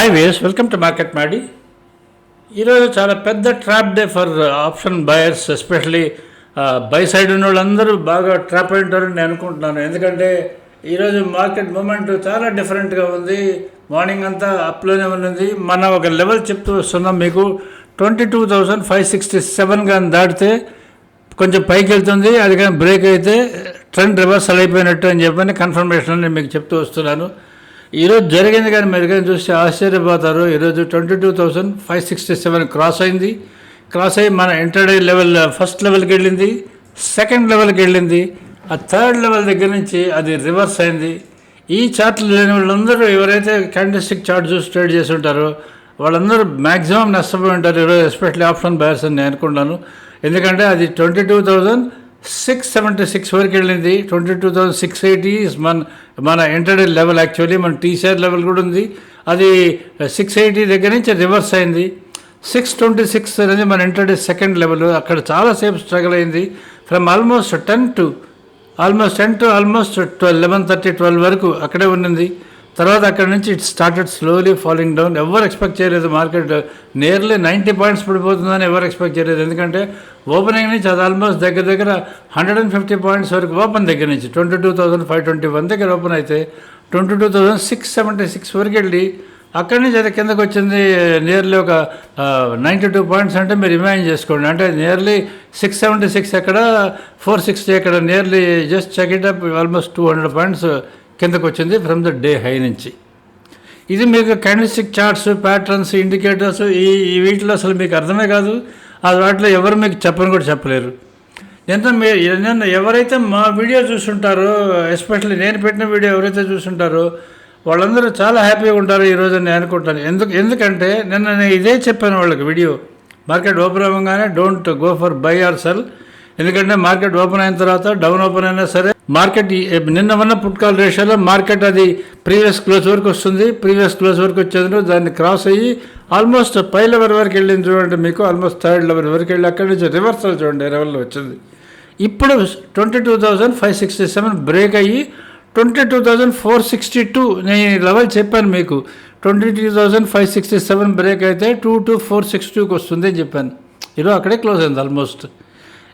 Hi ways welcome to market మాడి ఈరోజు చాలా పెద్ద trap day for option buyers especially buy side ఉన్న వాళ్ళందరూ బాగా ట్రాప్ అయి ఉంటారని నేను అనుకుంటున్నాను. ఎందుకంటే ఈరోజు మార్కెట్ మూమెంట్ చాలా డిఫరెంట్గా ఉంది. మార్నింగ్ అంతా అప్లోనే ఉన్నది. మన ఒక లెవెల్ చెప్తూ వస్తున్నాం మీకు. Twenty two thousand five sixty seven కానీ దాటితే కొంచెం పైకి వెళ్తుంది. అది కానీ బ్రేక్ అయితే ట్రెండ్ రివర్సల్ అయిపోయినట్టు అని చెప్పని కన్ఫర్మేషన్ నేను మీకు చెప్తూ వస్తున్నాను. ఈరోజు జరిగింది కానీ మీరు కానీ చూస్తే ఆశ్చర్యపోతారు. ఈరోజు twenty two thousand five sixty seven cross అయింది. క్రాస్ అయ్యి మన ఇంటర్డే లెవెల్ ఫస్ట్ లెవెల్కి వెళ్ళింది. సెకండ్ లెవెల్కి వెళ్ళింది. ఆ థర్డ్ లెవెల్ దగ్గర నుంచి అది రివర్స్ అయింది. ఈ చార్ట్లు లేని వాళ్ళందరూ ఎవరైతే క్యాండిస్టిక్ చార్ట్ చూసి ట్రేడ్ చేసి ఉంటారో వాళ్ళందరూ మ్యాక్సిమం నష్టపోయి ఉంటారు. ఈరోజు ఎస్పెషల్లీ ఆప్షన్ బయర్స్ అని నేను అనుకుంటాను ఎందుకంటే అది twenty two thousand six seventy six వరకు వెళ్ళింది. Twenty two thousand six eighty మన మన ఎంటర్డే లెవెల్ యాక్చువల్లీ మన టీసీఆర్ లెవెల్ కూడా ఉంది. అది సిక్స్ ఎయిటీ దగ్గర నుంచి రివర్స్ అయింది. సిక్స్ ట్వంటీ సిక్స్ అనేది మన ఎంటర్డే సెకండ్ లెవెల్ అక్కడ చాలాసేపు స్ట్రగుల్ అయింది. From almost ten to almost ten to almost twelve eleven thirty twelve వరకు అక్కడే ఉన్నింది తర్వాత అక్కడ నుంచి it started slowly following down ఎవరు ఎక్స్పెక్ట్ చేయలేదు మార్కెట్ నియర్లీ నైంటీ పాయింట్స్ పడిపోతుందని ఎవరు ఎక్స్పెక్ట్ చేయలేదు. ఎందుకంటే ఓపెనింగ్ నుంచి అది ఆల్మోస్ట్ దగ్గర దగ్గర హండ్రెడ్ అండ్ ఫిఫ్టీ పాయింట్స్ వరకు ఓపెన్ దగ్గర నుంచి twenty two thousand five twenty one దగ్గర ఓపెన్ అయితే twenty two thousand six seventy six వరకు వెళ్ళి అక్కడి నుంచి అది కిందకు వచ్చింది నియర్లీ ఒక నైంటీ టూ పాయింట్స్ అంటే మీరు ఇమాజిన్ చేసుకోండి. అంటే నియర్లీ సిక్స్ సెవెంటీ సిక్స్ ఎక్కడ ఫోర్ సిక్స్టీ ఎక్కడ nearly just check it up almost two hundred points కిందకు వచ్చింది ఫ్రమ్ ద డే హై నుంచి. ఇది మీకు క్యాండిస్టిక్ చార్ట్స్ ప్యాటర్న్స్ ఇండికేటర్స్ ఈ వీటిలో అసలు మీకు అర్థమే కాదు. ఆ వాటిలో ఎవరు మీకు చెప్పని కూడా చెప్పలేరు. ఎంత మీ ఎవరైతే మా వీడియో చూస్తుంటారో ఎస్పెషల్లీ నేను పెట్టిన వీడియో ఎవరైతే చూస్తుంటారో వాళ్ళందరూ చాలా హ్యాపీగా ఉంటారు ఈరోజు నేను అనుకుంటాను. ఎందుకు ఎందుకంటే నిన్న నేను ఇదే చెప్పాను వాళ్ళకి వీడియో. మార్కెట్ ఓపెన్ అవ్వగానే don't go for buy or sell ఎందుకంటే మార్కెట్ ఓపెన్ అయిన తర్వాత డౌన్ ఓపెన్ అయినా సరే మార్కెట్ ఈ- నిన్న ఉన్న పుట్కాల్ రేషియోలో మార్కెట్ అది ప్రీవియస్ క్లోజ్ వరకు వస్తుంది. ప్రీవియస్ క్లోజ్ వరకు వచ్చేందుకు దాన్ని క్రాస్ అయ్యి ఆల్మోస్ట్ పై లెవెల్ వరకు వెళ్ళింది చూడండి మీకు. ఆల్మోస్ట్ థర్డ్ లెవెల్ వరకు వెళ్ళి అక్కడి నుంచి రివర్సల్ చూడండి లెవెల్లో వచ్చింది. ఇప్పుడు twenty two thousand five sixty seven break అయ్యి twenty two thousand four sixty two నేను లెవెల్ చెప్పాను మీకు. Twenty two thousand five sixty seven break అయితే టూ టూ ఫోర్ సిక్స్ టూకి వస్తుంది అని చెప్పాను. ఈరోజు అక్కడే క్లోజ్ అయింది ఆల్మోస్ట్.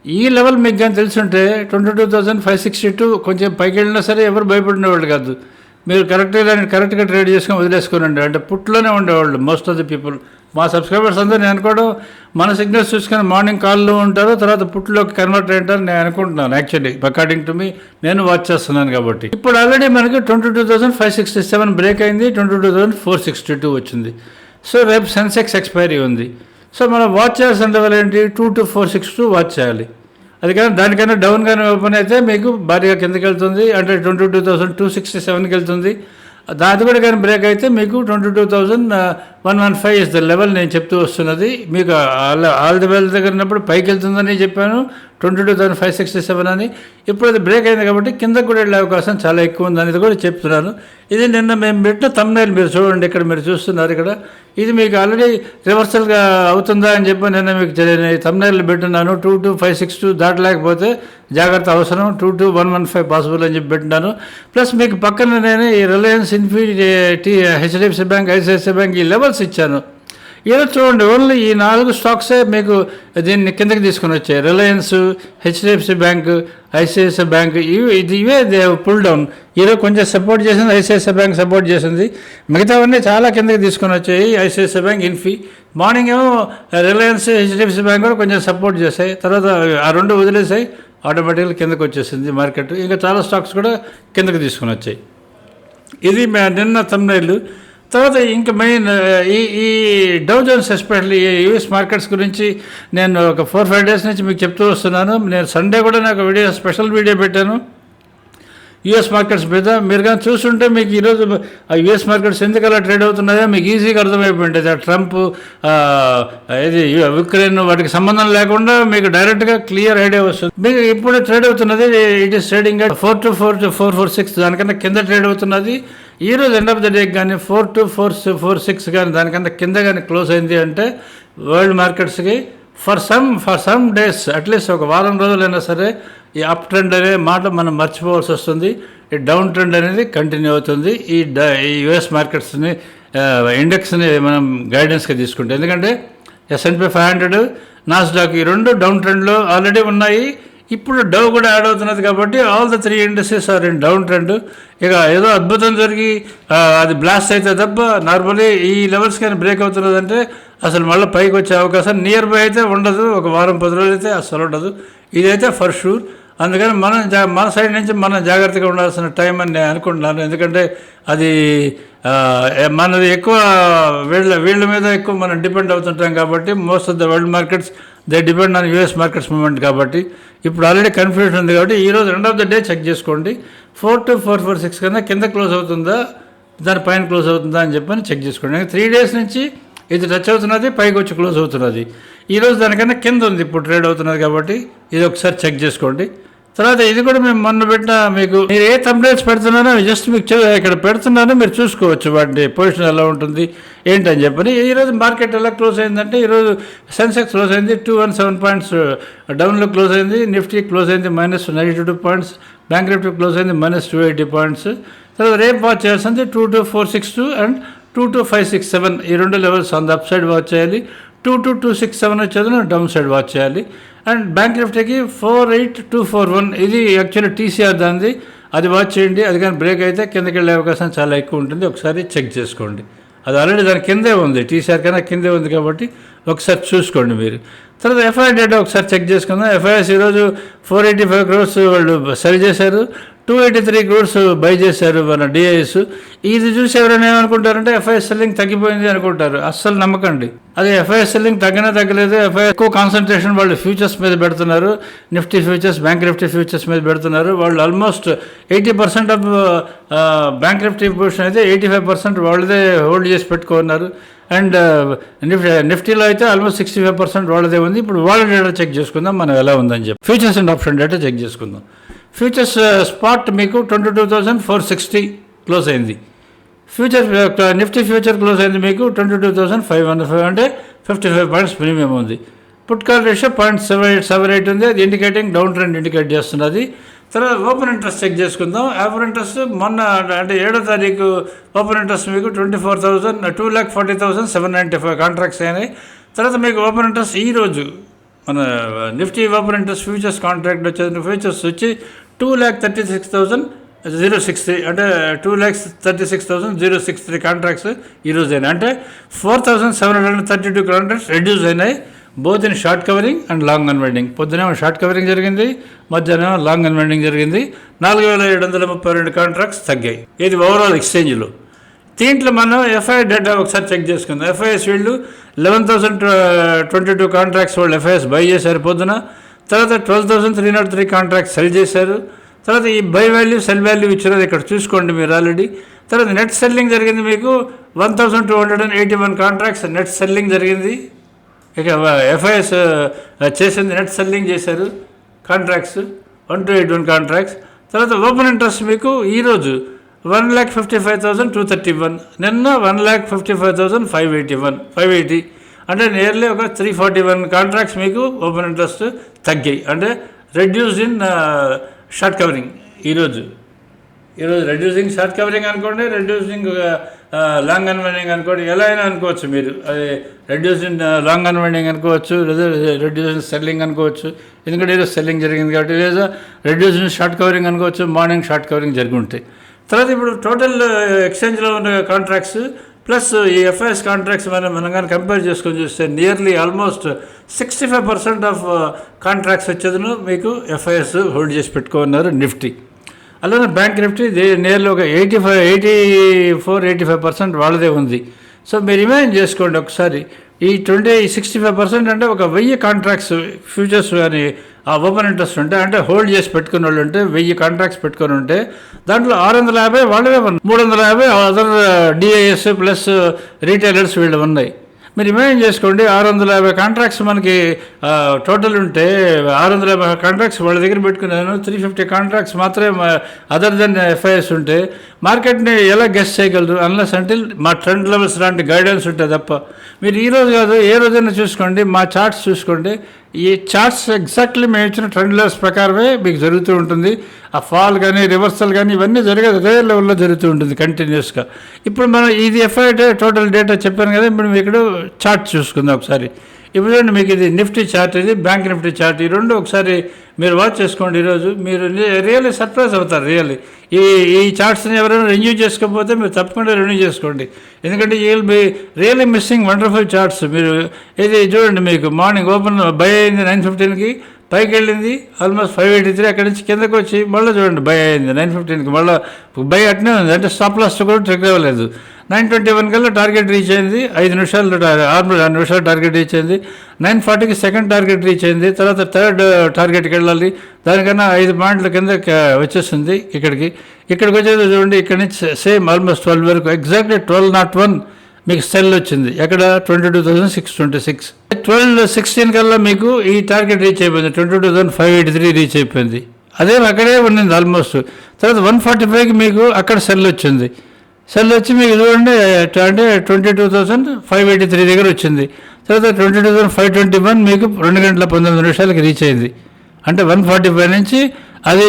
ఈ లెవెల్ మీకు కానీ తెలుసుంటే twenty two thousand five sixty two కొంచెం పైకి వెళ్ళినా సరే ఎవరు భయపడినవాళ్ళు కాదు. మీరు కరెక్ట్గా కరెక్ట్గా ట్రేడ్ చేసుకొని వదిలేసుకోనండి అంటే పుట్లోనే ఉండేవాళ్ళు మోస్ట్ ఆఫ్ ది పీపుల్ మా సబ్స్క్రైబర్స్ అందరూ నేను అనుకోవడం మన సిగ్నల్స్ చూసుకొని మార్నింగ్ కాల్లో ఉంటారు తర్వాత పుట్లోకి కన్వర్ట్ అయ్యారు నేను అనుకుంటున్నాను. యాక్చువల్లీ అకార్డింగ్ టు మీ నేను వాచ్ చేస్తున్నాను కాబట్టి. ఇప్పుడు ఆల్రెడీ మనకి twenty two thousand five sixty seven break అయింది twenty two thousand four sixty two వచ్చింది. సో రేపు సెన్సెక్స్ ఎక్స్పైరీ ఉంది. సో మనం వాచ్ చేయాల్సిన లెవెల్ ఏంటి? Two two four six two watch చేయాలి. అది కానీ దానికన్నా డౌన్ కానీ ఓపెన్ అయితే మీకు భారీగా కిందకి వెళ్తుంది అంటే twenty two thousand two sixty సెవెన్కి వెళ్తుంది దాని కూడా కానీ బ్రేక్ అయితే మీకు twenty two thousand one one five is the level నేను చెప్తూ వస్తున్నది. మీకు ఆల్ ఆల్ ది వెల్ దగ్గర ఉన్నప్పుడు పైకి వెళ్తుందని చెప్పాను. Twenty two thousand five sixty seven అని. ఇప్పుడు అది బ్రేక్ అయింది కాబట్టి కిందకు కూడా వెళ్ళే అవకాశం చాలా ఎక్కువ ఉంది అనేది కూడా చెప్తున్నాను. ఇది నిన్న మేము పెట్టిన తమ్నైల్ మీరు చూడండి. ఇక్కడ మీరు చూస్తున్నారు ఇక్కడ. ఇది మీకు ఆల్రెడీ రివర్సల్గా అవుతుందా అని చెప్పి నిన్న మీకు తమ్నైల్ పెట్టున్నాను. Two two five six two దాటలేకపోతే జాగ్రత్త అవసరం. Two two one one five possible అని చెప్పి పెట్టినాను ప్లస్ మీకు పక్కన నేను ఈ Reliance infinity HDFC bank ICICI bank ఈ లెవెల్స్ ఇచ్చాను. ఏదో చూడండి ఓన్లీ ఈ నాలుగు స్టాక్సే మీకు దీన్ని కిందకి తీసుకొని వచ్చాయి. Reliance HDFC bank ICICI bank ఇవి ఇది ఇవే దే పుల్ డౌన్ ఈరోజు కొంచెం సపోర్ట్ చేసింది ఐసిఐసిఐ బ్యాంక్ సపోర్ట్ చేసింది. మిగతావన్నీ చాలా కిందకి తీసుకొని వచ్చాయి. ఐసిఐసిఐ బ్యాంక్ ఇన్ఫీ మార్నింగ్ ఏమో రిలయన్స్ హెచ్డిఎఫ్సి బ్యాంక్ కూడా కొంచెం సపోర్ట్ చేశాయి. తర్వాత ఆ రెండు వదిలేసాయి. ఆటోమేటిక్గా కిందకి వచ్చేసింది మార్కెట్ ఇంకా చాలా స్టాక్స్ కూడా కిందకి తీసుకొని వచ్చాయి. ఇది నిన్న తమ్నైల్ తర్వాత ఇంకా మెయిన్ ఈ ఈ Dow Jones especially US markets గురించి నేను ఒక ఫోర్ ఫైవ్ డేస్ నుంచి మీకు చెప్తూ వస్తున్నాను. నేను సండే కూడా నాకు వీడియో స్పెషల్ వీడియో పెట్టాను. యూఎస్ మార్కెట్స్ మీద మీరు కానీ చూస్తుంటే మీకు ఈరోజు ఆ యూఎస్ మార్కెట్స్ ఎందుకు అలా ట్రేడ్ అవుతున్నాయో మీకు ఈజీగా అర్థమైపోయింది ఆ ట్రంప్ ఇది ఉక్రెయిన్ వాటికి సంబంధం లేకుండా మీకు డైరెక్ట్గా క్లియర్ ఐడియా వస్తుంది. మీకు ఇప్పుడు ట్రేడ్ అవుతున్నది it is trading four two four two four four six దానికన్నా కింద ట్రేడ్ అవుతున్నది. ఈ రోజు ఎండ్ ఆఫ్ ద డే కానీ four two four four six కానీ దానికన్నా కింద కానీ క్లోజ్ అయింది అంటే world మార్కెట్స్కి for some for some days at least ఒక వారం రోజులైనా సరే ఈ అప్ ట్రెండ్ అనే మాట మనం మర్చిపోవాల్సి వస్తుంది. ఈ డౌన్ ట్రెండ్ అనేది కంటిన్యూ అవుతుంది. ఈ డ ఈ యుఎస్ మార్కెట్స్ని ఇండెక్స్ని మనం గైడెన్స్గా తీసుకుంటే. ఎందుకంటే ఎస్ఎన్పి ఫైవ్ హండ్రెడ్ నాస్డాక్ ఈ రెండు డౌన్ ట్రెండ్లో ఆల్రెడీ ఉన్నాయి. ఇప్పుడు డవ్ కూడా యాడ్ అవుతున్నది కాబట్టి all the three industries are in down trend ఇక ఏదో అద్భుతం జరిగి అది బ్లాస్ట్ అయితే తప్ప నార్మలీ ఈ లెవెల్స్ కానీ బ్రేక్ అవుతున్నదంటే అసలు మళ్ళీ పైకి వచ్చే అవకాశం నియర్ బై అయితే ఉండదు. ఒక వారం పది రోజులు అయితే అసలు ఉండదు. ఇదైతే ఫర్ షూర్ అందుకని మనం జా మన సైడ్ నుంచి మనం జాగ్రత్తగా ఉండాల్సిన టైం అని నేను అనుకుంటున్నాను. ఎందుకంటే అది మనది ఎక్కువ వీళ్ళ వీళ్ళ మీద ఎక్కువ మనం డిపెండ్ అవుతుంటాం కాబట్టి most of the world markets they depend on US markets movement కాబట్టి ఇప్పుడు ఆల్రెడీ కన్ఫ్యూజన్ ఉంది కాబట్టి ఈరోజు రెండ్ end of the day check చేసుకోండి. Four two four four six కన్నా కింద క్లోజ్ అవుతుందా దాని పైన క్లోజ్ అవుతుందా అని చెప్పని చెక్ చేసుకోండి. త్రీ డేస్ నుంచి ఇది టచ్ అవుతున్నది పైకి వచ్చి క్లోజ్ అవుతున్నది. ఈరోజు దానికన్నా కింద ఉంది ఇప్పుడు ట్రేడ్ అవుతున్నది కాబట్టి ఇది ఒకసారి చెక్ చేసుకోండి. తర్వాత ఇది కూడా మేము మొన్న పెట్టిన మీకు మీరు ఏ థంబ్నైల్స్ పెడుతున్నారో జస్ట్ మీకు ఇక్కడ పెడుతున్నారో మీరు చూసుకోవచ్చు వాటి పొజిషన్ ఎలా ఉంటుంది ఏంటని చెప్పని. ఈరోజు మార్కెట్ ఎలా క్లోజ్ అయిందంటే ఈరోజు సెన్సెక్స్ క్లోజ్ అయింది టూ వన్ సెవెన్ పాయింట్స్ డౌన్లో క్లోజ్ అయింది నిఫ్టీ క్లోజ్ అయింది minus ninety two points bank Nifty close అయింది మైనస్ టూ ఎయిటీ పాయింట్స్ తర్వాత రేపు వాచ్ చేయాల్సింది two two four six two and two two five six seven ఈ రెండు levels on the up side watch చేయాలి. Two two two six seven వచ్చేది down side watch చేయాలి. And bank నిఫ్టీకి four eight two four one ఇది actually TCR దానిది. అది watch చేయండి. అది కానీ బ్రేక్ అయితే కిందకి వెళ్ళే అవకాశం చాలా ఎక్కువ ఉంటుంది. ఒకసారి చెక్ చేసుకోండి. అది ఆల్రెడీ దాని కిందే ఉంది. టీసీఆర్ కన్నా కిందే ఉంది కాబట్టి ఒకసారి చూసుకోండి మీరు. తర్వాత ఎఫ్ఐఆర్ డేటా ఒకసారి చెక్ చేసుకుందాం. ఎఫ్ఐఎస్ ఈరోజు ఫోర్ ఎయిటీ ఫైవ్ క్రోర్స్ వాళ్ళు సరి చేశారు. Two eighty three crores buy చేశారు మన డిఐఎస్ ఇది చూసి ఎవరైనా ఏమనుకుంటారంటే ఎఫ్ఐఎస్ సెల్లింగ్ తగ్గిపోయింది అనుకుంటారు. అస్సలు నమ్మకండి. అదే ఎఫ్ఐఎస్ సెల్లింగ్ తగ్గినా తగ్గలేదు. ఎఫ్ఐఎస్ ఎక్కువ కాన్సన్ట్రేషన్ వాళ్ళు ఫ్యూచర్స్ మీద పెడుతున్నారు. Nifty futures bank Nifty futures మీద పెడుతున్నారు. వాళ్ళు almost eighty percent of bank Nifty position అయితే ఎయిటీ ఫైవ్ పర్సెంట్ వాళ్ళదే హోల్డ్ చేసి పెట్టుకున్నారు. అండ్ నిఫ్టీ నిఫ్టీలో అయితే ఆల్మోస్ట్ సిక్స్టీ ఫైవ్ పర్సెంట్ వాళ్ళదే ఉంది. ఇప్పుడు వాళ్ళ డేటా చెక్ చేసుకుందాం. మనం ఎలా ఉందని చెప్పి. Futures and option data check చేసుకుందాం. ఫ్యూచర్స్ స్పాట్ uh, మీకు twenty two thousand four sixty close అయింది ఫ్యూచర్ నిఫ్టీ ఫ్యూచర్ క్లోజ్ అయింది మీకు twenty two thousand five hundred five అంటే ఫిఫ్టీ ఫైవ్ పాయింట్స్ ప్రీమియం ఉంది. Put call ratio point seven eight seven eight ఉంది. అది indicating down trend indicate చేస్తున్నది. తర్వాత open interest check చేసుకుందాం. ఓపెన్ ఇంట్రెస్ట్ మొన్న అంటే ఏడో తారీఖు ఓపెన్ ఇంట్రెస్ట్ మీకు twenty four thousand two lakh forty thousand seven ninety five contracts అయినాయి. తర్వాత మీకు ఓపెన్ ఇంట్రెస్ట్ ఈ రోజు మన Nifty open interest futures contract వచ్చేది ఫ్యూచర్స్ వచ్చి two lakh thirty six thousand zero six three అంటే two lakhs thirty six thousand zero six three contracts ఈరోజు అయినాయి. అంటే four thousand seven hundred thirty two contracts reduce అయినాయి both in short covering and long unwinding పొద్దునేమో short covering జరిగింది మధ్యాహ్నం long అన్వెండింగ్ జరిగింది. నాలుగు వేల ఏడు వందల ముప్పై రెండు కాంట్రాక్ట్స్ తగ్గాయి. ఇది ఓవరాల్ ఎక్స్చేంజ్లో దీంట్లో మనం ఎఫ్ఐ డేటా ఒకసారి చెక్ చేసుకుందాం. ఎఫ్ఐఎస్ వీళ్ళు eleven thousand twenty two contracts వాళ్ళు ఎఫ్ఐఎస్ బై చేశారు పొద్దున. తర్వాత twelve thousand three nought three contract sell చేశారు. తర్వాత ఈ బై వాల్యూ సెల్ వాల్యూ ఇచ్చినది ఇక్కడ చూసుకోండి మీరు ఆల్రెడీ. తర్వాత నెట్ సెల్లింగ్ జరిగింది మీకు one thousand two hundred and eighty one contracts net selling జరిగింది. ఇక ఎఫ్ఐఎస్ చేసింది నెట్ సెల్లింగ్ చేశారు contracts one two eight one contracts. తర్వాత ఓపెన్ ఇంట్రెస్ట్ మీకు ఈరోజు one lakh fifty five thousand two thirty one నిన్న one lakh fifty five thousand five eighty one five eighty. అంటే nearly ఒక త్రీ ఫార్టీ వన్ కాంట్రాక్ట్స్ మీకు open interest తగ్గాయి. అంటే reduce in short covering ఈరోజు ఈరోజు రెడ్యూసింగ్ షార్ట్ కవరింగ్ అనుకోండి reducing long unwinding అనుకోండి ఎలా అయినా అనుకోవచ్చు మీరు. అది రెడ్యూసింగ్ లాంగ్ అన్వైండింగ్ అనుకోవచ్చు లేదా రెడ్యూసింగ్ సెల్లింగ్ అనుకోవచ్చు. ఎందుకంటే ఈరోజు సెల్లింగ్ జరిగింది కాబట్టి లేదా రెడ్యూసింగ్ షార్ట్ కవరింగ్ అనుకోవచ్చు మార్నింగ్ షార్ట్ కవరింగ్ జరిగి ఉంటాయి తర్వాత ఇప్పుడు టోటల్ ఎక్స్చేంజ్లో uh, ఉన్న కాంట్రాక్ట్స్ ప్లస్ ఈ ఎఫ్ఐఎస్ కాంట్రాక్ట్స్ మనం మనం కానీ కంపేర్ చేసుకొని చూస్తే nearly almost sixty five percent of contracts వచ్చేదను మీకు ఎఫ్ఐఎస్ హోల్డ్ చేసి పెట్టుకున్నారు నిఫ్టీ. అలానే బ్యాంక్ నిఫ్టీ నియర్లీ ఒక eighty five eighty four eighty five percent వాళ్ళదే ఉంది. సో మీరు ఇమాజిన్ చేసుకోండి ఒకసారి ఈ ట్వంటీ సిక్స్టీ ఫైవ్ పర్సెంట్ అంటే ఒక వెయ్యి కాంట్రాక్ట్స్ ఫ్యూచర్స్ కానీ ఆ ఓపెన్ ఇంట్రెస్ట్ ఉంటే అంటే హోల్డ్ చేసి పెట్టుకున్న వాళ్ళు ఉంటే వెయ్యి కాంట్రాక్ట్స్ పెట్టుకుని ఉంటే దాంట్లో ఆరు వందల యాభై వాళ్ళవే ఉన్నాయి. మూడు వందల యాభై అదర్ డిఐఎస్ ప్లస్ రీటైలర్స్ వీళ్ళు ఉన్నాయి. మీరు ఇమాజిన్ చేసుకోండి ఆరు వందల యాభై కాంట్రాక్ట్స్ మనకి టోటల్ ఉంటే ఆరు వందల యాభై కాంట్రాక్ట్స్ వాళ్ళ దగ్గర పెట్టుకున్నాను త్రీ ఫిఫ్టీ కాంట్రాక్ట్స్ మాత్రమే అదర్ దెన్ ఎఫ్ఐఎస్ ఉంటే మార్కెట్ని ఎలా గెస్ చేయగలరు? అన్లెస్ అంటే మా ట్రెండ్ లెవెల్స్ లాంటి గైడెన్స్ ఉంటే తప్ప. మీరు ఈ రోజు కాదు ఏ రోజైనా చూసుకోండి మా చార్ట్స్ చూసుకోండి ఈ చార్ట్స్ ఎగ్జాక్ట్లీ మేము ఇచ్చిన ట్రెండ్ లెవెల్స్ ప్రకారమే మీకు జరుగుతూ ఉంటుంది. ఆ ఫాల్ కానీ రివర్సల్ కానీ ఇవన్నీ జరిగేది అదే లెవెల్లో జరుగుతూ ఉంటుంది కంటిన్యూస్గా ఇప్పుడు మనం ఇది ఎఫ్ఐ టోటల్ డేటా చెప్పాను కదా ఇప్పుడు మేము ఇక్కడ చార్ట్ చూసుకుందాం ఒకసారి. ఇప్పుడు చూడండి మీకు ఇది నిఫ్టీ చార్ట్ ఇది బ్యాంక్ నిఫ్టీ చార్ట్. ఈ రెండు ఒకసారి మీరు వాచ్ చేసుకోండి ఈరోజు. మీరు రియల్లీ సర్ప్రైజ్ అవుతారు రియల్లీ. ఈ ఈ చార్ట్స్ని ఎవరైనా రెన్యూ చేసుకోకపోతే మీరు తప్పకుండా రెన్యూ చేసుకోండి. ఎందుకంటే ఈ be really missing wonderful charts మీరు ఇది చూడండి మీకు మార్నింగ్ ఓపెన్ బై అయింది నైన్ ఫిఫ్టీన్కి పైకి వెళ్ళింది ఆల్మోస్ట్ ఫైవ్ ఎయిటీ త్రీ అక్కడి నుంచి కిందకి వచ్చి మళ్ళీ చూడండి బై అయింది నైన్ ఫిఫ్టీన్కి మళ్ళీ బై అట్నే ఉంది. అంటే స్టాప్ లాస్ట్ కూడా ట్రిక్ అవ్వలేదు. నైన్ ట్వంటీ వన్ కల్లా టార్గెట్ రీచ్ అయింది. ఐదు నిమిషాలు ఆరు ఆరు నిమిషాలు టార్గెట్ రీచ్ అయింది. నైన్ ఫార్టీకి సెకండ్ టార్గెట్ రీచ్ అయింది. తర్వాత థర్డ్ టార్గెట్కి వెళ్ళాలి. దానికన్నా ఐదు పాయింట్ల కింద వచ్చేసింది ఇక్కడికి. ఇక్కడికి వచ్చేది చూడండి ఇక్కడ నుంచి సేమ్ ఆల్మోస్ట్ ట్వెల్వ్ వరకు. ఎగ్జాక్ట్లీ ట్వెల్వ్ నాట్ వన్ మీకు సెల్ వచ్చింది. ఎక్కడ? Twenty two thousand six twenty six. Twelve sixteen కల్లా మీకు ఈ టార్గెట్ రీచ్ అయిపోయింది. Twenty two thousand five eighty three reach అయిపోయింది. అదే అక్కడే ఉండింది ఆల్మోస్ట్. తర్వాత వన్ ఫార్టీ ఫైవ్కి మీకు అక్కడ సెల్ వచ్చింది. సెల్ వచ్చి మీకు చూడండి అంటే twenty two thousand five eighty three దగ్గర వచ్చింది. తర్వాత twenty two thousand five twenty one మీకు రెండు గంటల పంతొమ్మిది నిమిషాలకి రీచ్ అయింది. అంటే వన్ ఫార్టీ ఫైవ్ నుంచి అది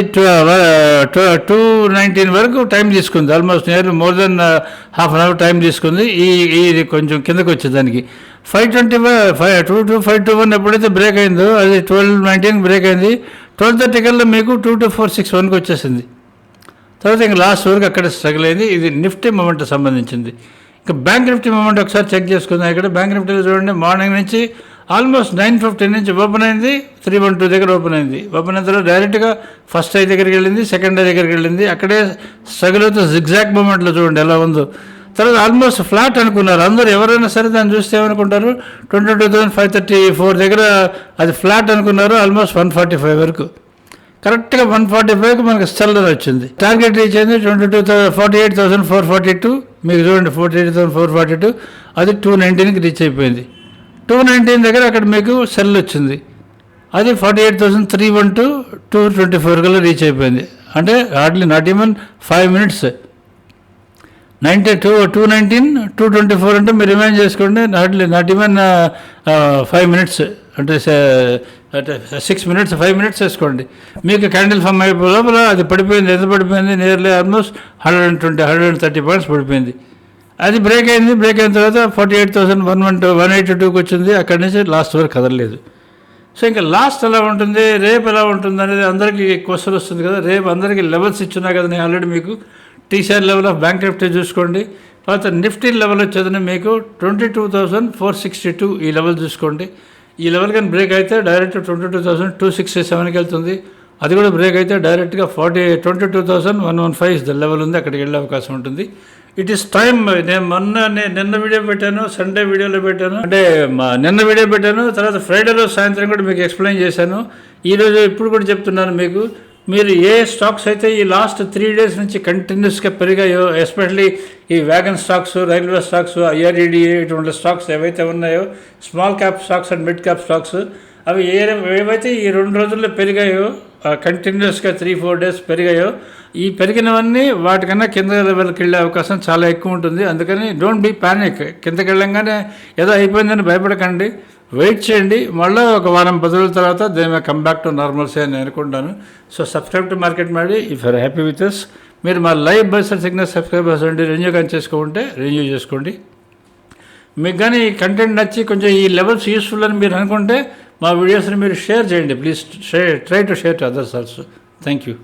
టూ నైన్టీన్ వరకు టైం తీసుకుంది. Almost near more than half an hour time తీసుకుంది. ఈ ఇది కొంచెం కిందకు వచ్చేదానికి five twenty five two two five two one ఎప్పుడైతే బ్రేక్ అయిందో అది ట్వెల్వ్ నైన్టీన్ బ్రేక్ అయింది. ట్వెల్వ్ థర్టీ కల్లా మీకు టూ టూ ఫోర్ సిక్స్ వన్కి వచ్చేసింది. తర్వాత ఇంకా లాస్ట్ వరకు అక్కడ స్ట్రగుల్ అయింది. ఇది నిఫ్టీ మూమెంట్ సంబంధించింది. ఇంకా బ్యాంక్ నిఫ్టీ మూమెంట్ ఒకసారి చెక్ చేసుకుందాం. ఇక్కడ బ్యాంక్ నిఫ్టీలో చూడండి మార్నింగ్ నుంచి ఆల్మోస్ట్ నైన్ ఫిఫ్టీ నుంచి ఓపెన్ అయింది. త్రీ వన్ టూ దగ్గర ఓపెన్ అయింది. ఓపెన్ అయిన తర్వాత డైరెక్ట్గా ఫస్ట్ ఐ దగ్గరికి వెళ్ళింది సెకండ్ ఐ దగ్గరికి వెళ్ళింది. అక్కడే స్ట్రగుల్ అవుతూ జిగ్జాక్ మూమెంట్లో చూడండి ఎలా ఉందో. తర్వాత ఆల్మోస్ట్ ఫ్లాట్ అనుకున్నారు. అందరూ ఎవరైనా సరే దాన్ని చూస్తే ఏమనుకుంటారు? Twenty two thousand five thirty four దగ్గర అది ఫ్లాట్ అనుకున్నారు ఆల్మోస్ట్ వన్ ఫార్టీ ఫైవ్ వరకు. కరెక్ట్గా వన్ ఫార్టీ ఫైవ్కి మనకి సెల్లర్ వచ్చింది. టార్గెట్ రీచ్ అయింది twenty two forty eight thousand four forty two మీకు చూడండి forty eight thousand four forty two అది టూ నైన్టీన్కి రీచ్ అయిపోయింది. టూ నైన్టీన్ దగ్గర అక్కడ మీకు సెల్ వచ్చింది. అది forty eight thousand three one two two twenty four కల్లా రీచ్ అయిపోయింది. అంటే hardly not even five minutes ninety two two nineteen two twenty four అంటే మీరు రిమైన్ చేసుకోండి hardly not even five minutes అంటే అంటే సిక్స్ మినిట్స్ ఫైవ్ మినిట్స్ వేసుకోండి. మీకు క్యాండిల్ ఫామ్ అయిపోయి లోపల అది పడిపోయింది ఎంత పడిపోయింది? Nearly almost hundred and twenty hundred and thirty points పడిపోయింది. అది బ్రేక్ అయింది బ్రేక్ అయిన తర్వాత forty eight thousand one one two one eighty టూకి వచ్చింది. అక్కడి నుంచి లాస్ట్ వరకు కదలలేదు. సో ఇంకా లాస్ట్ ఎలా ఉంటుంది? రేపు ఎలా ఉంటుంది అనేది అందరికీ క్వశ్చన్ వస్తుంది కదా. రేపు అందరికీ లెవెల్స్ ఇచ్చున్నా కదా నేను ఆల్రెడీ మీకు. TCR level of bank Nifty చూసుకోండి. తర్వాత నిఫ్టీ లెవెల్ వచ్చేదని మీకు twenty two thousand four sixty two ఈ లెవెల్ చూసుకోండి. ఈ లెవెల్ కానీ బ్రేక్ అయితే direct twenty two thousand two sixty సెవెన్కి వెళ్తుంది. అది కూడా బ్రేక్ అయితే డైరెక్ట్గా forty twenty two thousand one one five the level ఉంది. అక్కడికి వెళ్ళే అవకాశం ఉంటుంది. It is time. నేను మొన్న నేను నిన్న వీడియో పెట్టాను సండే వీడియోలో పెట్టాను. అంటే మా- నిన్న వీడియో పెట్టాను తర్వాత ఫ్రైడే రోజు సాయంత్రం కూడా మీకు ఎక్స్ప్లెయిన్ చేశాను. ఈరోజు ఇప్పుడు కూడా చెప్తున్నాను మీకు. మీరు ఏ స్టాక్స్ అయితే ఈ లాస్ట్ త్రీ డేస్ నుంచి కంటిన్యూస్గా పెరిగాయో ఎస్పెషలీ ఈ wagon stocks railway stocks IRED ఇటువంటి స్టాక్స్ ఏవైతే ఉన్నాయో small cap stocks and mid cap stocks అవి ఏ ఏవైతే ఈ రెండు రోజుల్లో పెరిగాయో కంటిన్యూస్గా త్రీ ఫోర్ డేస్ పెరిగాయో ఈ పెరిగినవన్నీ వాటికన్నా కింద లెవెల్కి వెళ్ళే అవకాశం చాలా ఎక్కువ ఉంటుంది. అందుకని డోంట్ బీ ప్యానిక్ కిందకి వెళ్ళంగానే ఏదో అయిపోయిందని భయపడకండి. వెయిట్ చేయండి. మళ్ళీ ఒక వారం పది రోజుల తర్వాత they may come back to normalcy అని అనుకుంటాను. సో సబ్స్క్రైబ్ టు మార్కెట్ మాడి if are happy with us మీరు మా లైవ్ బైసర్ సిగ్నల్ సబ్స్క్రైబర్స్ ఉండి రెన్యూ కానీ చేసుకుంటే రెన్యూ చేసుకోండి. మీకు కానీ ఈ కంటెంట్ నచ్చి కొంచెం ఈ లెవెల్స్ యూస్ఫుల్ అని మీరు అనుకుంటే మా వీడియోస్ని మీరు షేర్ చేయండి. Please try to share to others also thank you